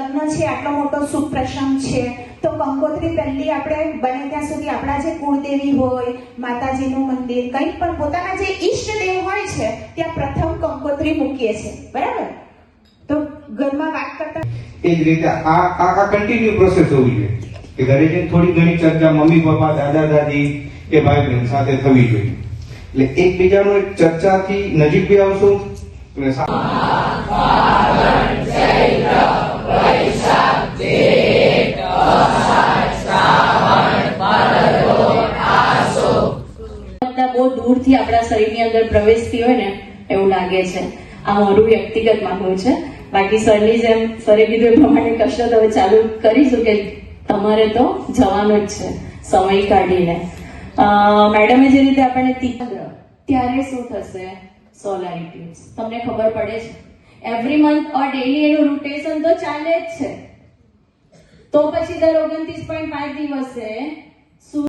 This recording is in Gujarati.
છે, આટલો મોટો શુભ પ્રસંગ છે, તો કંકોત્રી પહેલી આપણે બને ત્યાં સુધી આપણા જે કુળદેવી હોય, માતાજીનું મંદિર, કંઈ પણ પોતાના જે ઈષ્ટદેવ હોય છે, ત્યાં પ્રથમ કંકોત્રી મૂકીએ છીએ. બરાબર? તો ઘરમાં વાત કરતા એ જ રીતે આ આ કન્ટિન્યુ પ્રોસેસ હોવી જોઈએ. કે ઘરે જઈને થોડી ઘણી ચર્ચા મમ્મી, પપ્પા, દાદા, દાદી કે ભાઈ બહેન સાથે થવી જોઈએ. એટલે એકબીજાનો ચર્ચાથી નજીક બી આવશું અને દૂરથી આપણા શરીરની અંદર પ્રવેશતી હોય ને, એવું લાગે છે. આ મારું વ્યક્તિગત માનવું છે. બાકી સરની જેમ સરે કીધું એ પ્રમાણે કસરત હવે ચાલુ કરીશું કે તમારે તો જવાનું જ છે. સમય કાઢીને. મેડમે જે રીતે આપણને તીવ્ર ત્યારે શું થશે? સોલાર ઇક્લિપ્સ તમને ખબર પડે છે. એવરી મંથ ઓર ડેલી એનું રોટેશન તો ચાલે જ છે. તો પછી દર ઓગણત્રીસ પોઈન્ટ પાંચ દિવસે